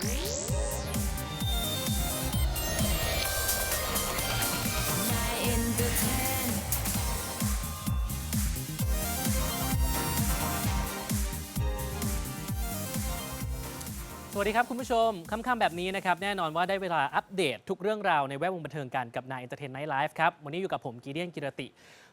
สวัสดีครับ คุณผู้ชมค่ำๆแบบนี้นะครับ แน่นอนว่าได้เวลาอัปเดตทุกเรื่องราวในแวดวงบันเทิงกันกับนายเอนเตอร์เทนไนท์ไลฟ์ครับ วันนี้อยู่กับผมกีเดียนกิรติ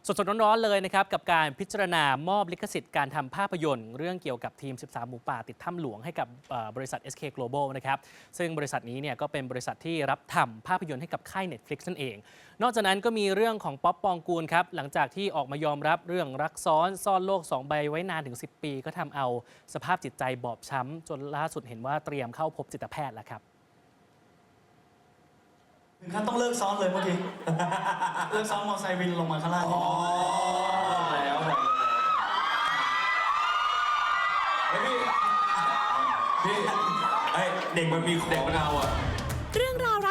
สดๆร้อนๆเลยนะครับกับการพิจารณามอบลิขสิทธิ์การทำภาพยนตร์ เรื่องเกี่ยวกับทีม 13 หมูป่าติดถ้ำหลวงให้กับบริษัท SK Global นะครับซึ่งบริษัทนี้เนี่ยก็เป็นบริษัทที่รับทำภาพยนตร์ให้กับค่าย Netflix นั่นเอง นอกจากนั้นก็มีเรื่องของป๊อปปองกูลครับหลังจากที่ออกมายอมรับเรื่องรักซ้อนซ่อนโลก 2 ใบไว้นานถึง 10 ปี ก็ทำเอาสภาพจิตใจบอบช้ำจนล่าสุดเห็นว่าเตรียมเข้าพบจิตแพทย์แล้วครับ ถึงขั้นต้องเลิกซ้อนเลยเมื่อกี้ เลิกซ้อนมอเตอร์ไซค์วินลงมาข้างล่างอ๋อแล้วเฮ้ยพี่พี่เฮ้ยเด็กมันมีเด็กมันเอาอะเรื่องราวรั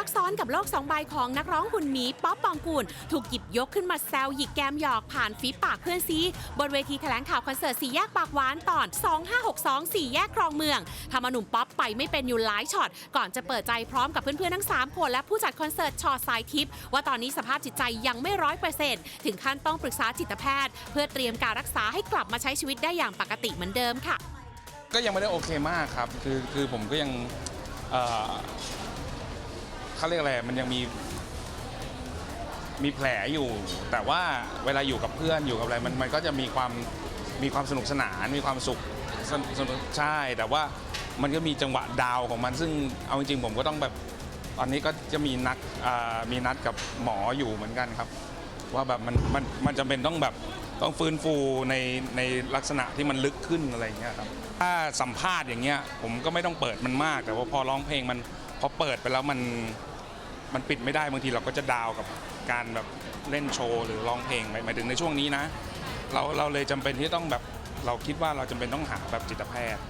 กซ้อนกับโลกสองใบของนักร้องหุ่นหมีป๊อปปองกูล ถูกหยิบยกขึ้นมาแซวหยิกแกมหยอกผ่านฝีปากเพื่อนซี บนเวทีแถลงข่าวคอนเสิร์ตสี่แยกปากหวานตอน 2562สี่แยกครองเมืองทำเอาหนุ่มป๊อปไปไม่เป็นอยู่หลายช็อต ก่อนจะเปิดใจพร้อมกับเพื่อนๆทั้ง 3 คนและผู้จัดคอนเสิร์ตชอสายทิพย์ว่าตอนนี้สภาพจิตใจยังไม่ร้อยเปอร์เซ็นต์ถึงขั้นต้องปรึกษาจิตแพทย์ เพื่อเตรียมการรักษาให้กลับมาใช้ชีวิตได้อย่างปกติเหมือนเดิมค่ะ ก็ยังไม่ได้โอเคมากครับ คือคือผมก็ยังเอ่อ เขาเรียกอะไรมันยังมีมีแผลอยู่ แต่ว่าเวลาอยู่กับเพื่อนอยู่กับอะไรมันมันก็จะมีความมีความสนุกสนานมีความสุขสนสนุกใช่ แต่ว่ามันก็มีจังหวะดาวของมัน ซึ่งเอาจริงๆผมก็ต้องแบบตอนนี้ก็จะมีนัดมีนัดกับหมออยู่เหมือนกันครับ ว่าแบบมันมันมันจำเป็นต้องแบบต้องฟื้นฟูในในลักษณะที่มันลึกขึ้นอะไรอย่างเงี้ยครับถ้าสัมภาษณ์อย่างเงี้ยผมก็ไม่ต้องเปิดมันมาก แต่ว่าพอร้องเพลงมัน พอเปิดไปแล้วมันมันปิดไม่ได้บางทีเราก็จะดาวกับการแบบเล่นโชว์หรือร้องเพลงหมายถึงในช่วงนี้นะ เราเราเลยจำเป็นที่ต้องแบบเราคิดว่าเราจำเป็นต้องหาแบบจิตแพทย์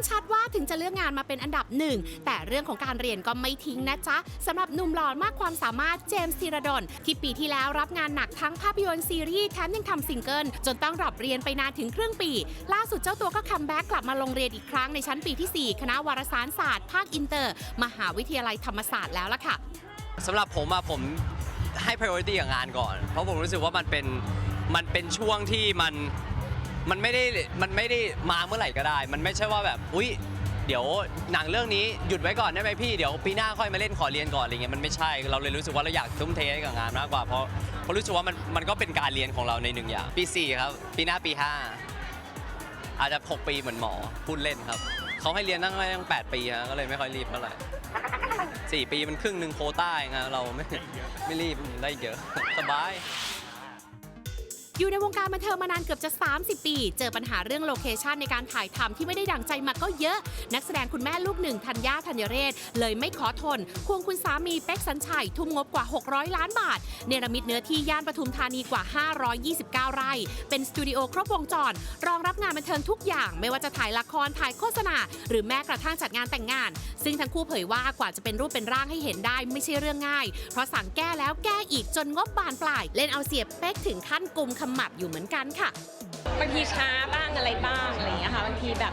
ำชัดว่าถึงจะเลือกงานมาเป็นอันดับหนึ่งแต่เรื่องของการเรียนก็ไม่ทิ้งนะจ๊ะสำหรับหนุ่มหล่อมากความสามารถเจมส์ธีรดลที่ปีที่แล้วรับงานหนักทั้งภาพยนตร์ซีรีส์แถมยังทำซิงเกิลจนต้องรอปเรียนไปนานถึงครึ่งปี ล่าสุดเจ้าตัวก็คัมแบ็กกลับมาลงเรียนอีกครั้งในชั้นปีที่ 4 คณะวารสารศาสตร์ภาคอินเตอร์ มหาวิทยาลัยธรรมศาสตร์แล้วล่ะค่ะสำหรับผมอะผมให้ priority กับงานก่อน เพราะผมรู้สึกว่ามันเป็นมันเป็นช่วงที่มัน มันไม่ได้มันไม่ได้มาเมื่อไหร่ก็ได้ มันไม่ใช่ว่าแบบอุ้ยเดี๋ยวหนังเรื่องนี้หยุดไว้ก่อนได้ไหมพี่เดี๋ยวปีหน้าค่อยมาเล่นขอเรียนก่อนอะไรเงี้ยมันไม่ใช่เราเลยรู้สึกว่าเราอยากทุ่มเทให้กับงานมากกว่าเพราะเพราะรู้สึกว่ามันมันก็เป็นการเรียนของเราในหนึ่งอย่างปี4ครับปีหน้าปี 5 อาจจะ 6 ปีเหมือนหมอพูดเล่นครับเขาให้เรียนตั้งตั้ง8ปีฮะก็เลยไม่ค่อยรีบเท่าไหร่สี่ปีมันครึ่งหนึ่งโคต้าเองอะเราไม่ไม่รีบได้เยอะสบาย อยู่ในวงการบันเทิงมานานเกือบจะ 30 ปี เจอปัญหาเรื่องโลเคชันในการถ่ายทำที่ไม่ได้ดั่งใจมาก็เยอะ นักแสดงคุณแม่ลูกหนึ่งธัญญาธัญเรศ เลยไม่ขอทน ควงคุณสามีเป็กสัญชัย ทุ่มงบกว่า 600 ล้านบาท เนรมิตเนื้อที่ย่านปทุมธานีกว่า 529 ไร่ เป็นสตูดิโอครบวงจร รองรับงานบันเทิงทุกอย่าง ไม่ว่าจะถ่ายละครถ่ายโฆษณา หรือแม้กระทั่งจัดงานแต่งงาน ซึ่งทั้งคู่เผยว่ากว่าจะเป็นรูปเป็นร่างให้เห็นได้ไม่ใช่เรื่องง่าย เพราะสั่งแก้แล้วแก้อีกจนงบบานปลาย เล่นเอาเสียเป๊กถึงขั้นกุมขมับอยู่เหมือนกันค่ะบางทีช้าบ้างอะไรบ้างอะไรอย่างเงี้ยค่ะบางทีแบบ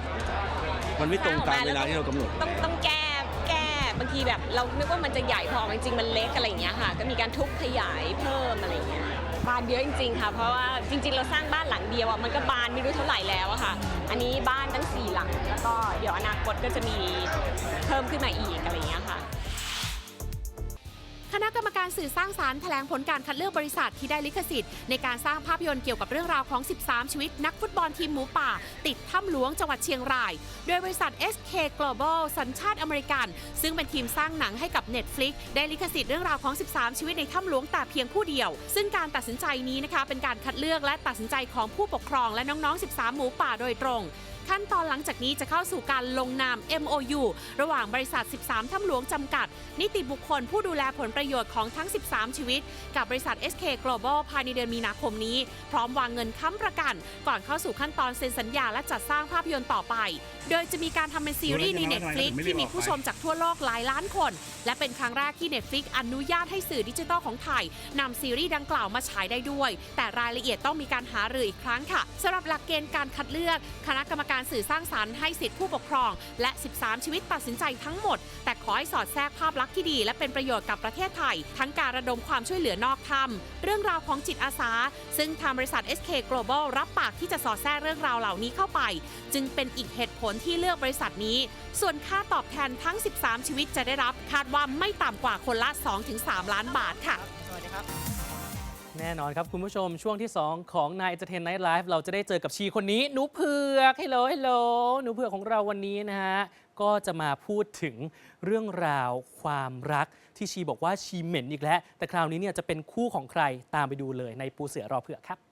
มันไม่ตรงตามเวลาที่เรากำหนด ต้องต้องแก้แก้บางทีแบบเรานึกว่ามันจะใหญ่พอจริงๆมันเล็กอะไรอย่างเงี้ยค่ะ ก็มีการทุบขยายเพิ่มอะไรอย่างเงี้ยบานเยอะจริงๆค่ะ เพราะว่าจริง ๆ เราสร้างบ้านหลังเดียวอะมันก็บานไม่รู้เท่าไหร่แล้วอะค่ะ อันนี้บ้านตั้งสี่หลัง แล้วก็เดี๋ยวอนาคตก็จะมีเพิ่มขึ้นมาอีกอะไร รรมการสื่อสร้างสารรค์แถลงผลการคัดเลือกบริษัทที่ได้ลิขสิทธิ์ในการสร้างภาพยนตร์เกี่ยวกับเรื่องราวของ 13 ชีวิตนักฟุตบอลทีมหมูป่า ติดถ้ำหลวงจังหวัดเชียงราย โดยบริษัท SK Global สัญชาติอเมริกัน ซึ่งเป็นทีมสร้างหนังให้กับ Netflix ได้ลิขสิทธิ์เรื่องราวของ 13 ชีวิตในถ้ำหลวงแต่เพียงผู้เดียว ซึ่งการตัดสินใจนี้นะคะเป็นการคัดเลือกและตัดสินใจของผู้ปกครองและน้องๆ 13 หมูป่าโดยตรง ขั้นตอนหลังจากนี้จะเข้าสู่การลงนาม MOU ระหว่างบริษัท 13 ถ้ำหลวงจำกัด นิติบุคคลผู้ดูแลผลประโยชน์ของทั้ง 13 ชีวิต กับบริษัท SK Global ภายในเดือนมีนาคมนี้ พร้อมวางเงินค้ำประกัน ก่อนเข้าสู่ขั้นตอนเซ็นสัญญาและจัดสร้างภาพยนตร์ต่อไป โดยจะมีการทำเป็นซีรีส์ใน Netflix ที่มีผู้ชมจากทั่วโลกหลายล้านคน และเป็นครั้งแรกที่ Netflix อนุญาตให้สื่อดิจิทัลของไทยนำซีรีส์ดังกล่าวมาฉายได้ด้วย แต่รายละเอียดต้องมีการหารืออีกครั้งค่ะสำหรับหลักเกณฑ์การคัดเลือก คณะกรรมการการสื่อสร้างสารรค์ให้สิทธิผู้ปกครอง และ 13 ชีวิตตัดสินใจทั้งหมด แต่ขอให้สอดแทรกภาพลักษณ์ที่ดี และเป็นประโยชน์กับประเทศไทย ทั้งการระดมความช่วยเหลือนอกถ้ำเรื่องราวของจิตอาสา ซึ่งทางบริษัท SK Global รับปากที่จะสอดแทรกเรื่องราวเหล่านี้เข้าไป จึงเป็นอีกเหตุผลที่เลือกบริษัทนี้ ส่วนค่าตอบแทนทั้ง 13 ชีวิตจะได้รับ คาดว่าไม่ต่ำกว่าคนละ 2-3 ล้านบาทค่ะ แน่นอนครับ คุณผู้ชมช่วงที่ 2 ของนายเจเทนไนท์ไลฟ์เราจะได้เจอกับชีคนนี้หนูเผือกฮัลโหลฮัลโหลหนูเผือกของเราวันนี้นะฮะ ก็จะมาพูดถึงเรื่องราวความรักที่ชีบอกว่าชีเหม็นอีกแล้ว แต่คราวนี้เนี่ยจะเป็นคู่ของใครตามไปดูเลยในปูเสือรอเผือกครับ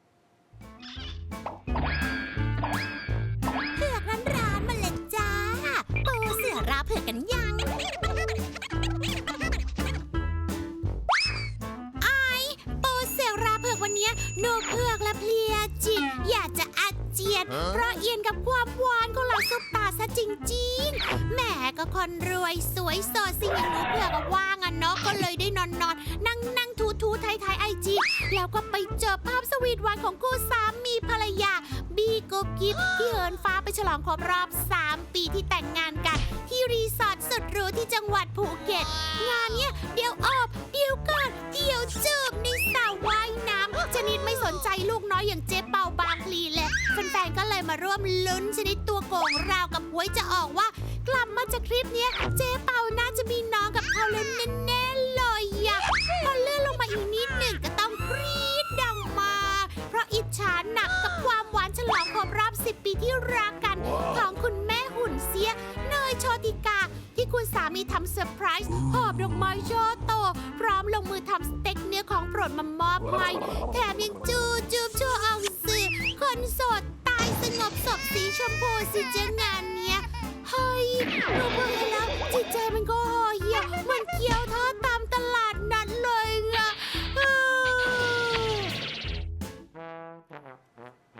นเนี้ยหนูเผือกและเพลียจิต อยากจะอาเจียน เพราะเอียนกับความหวานของเราซุปตาซะจริงๆแหมก็คนรวยสวยโสดสิ่งอย่างหนูเผือกอะว่างอะเนาะก็เลยได้นอนนอนๆนั่งนั่งทูทูไทยไทยไอจีแล้วก็ไปเจอภาพสวีทหวานของคู่สามีภรรยา บีกุ๊กกิ๊บที่เหินฟ้าไปฉลองครบรอบ 3 ปีที่แต่งงานกัน ที่รีสอร์ทสุดหรูที่จังหวัดภูเก็ต งานเนี้ยเดี๋ยวออบ นก็เลยมาร่วมลุ้นชนิดตัวโกงราวกับหวยจะออกว่า กลับมาจากทริปนี้เจ๊เป่าน่าจะมีน้องกับเขาเลยแน่ๆเลยอะพอเลื่อนลงมาอีกนิดหนึ่งก็ต้องกรี๊ดดังมา เพราะอิจฉาหนักกับความหวานฉลองครบรอบ10 ปีที่รักกัน ของคุณแม่หุ่นเสียเนยโชติกา ที่คุณสามีทำเซอร์ไพรส์หอบดอกไม้ช่อโต พร้อมลงมือทำสเต็กเนื้อของโปรดมามอบให้แถมยังจู สอบสีชมพูสิเจ๊งานเนี้ยเฮ้ยเราเบื่อแล้วจิตใจมันก็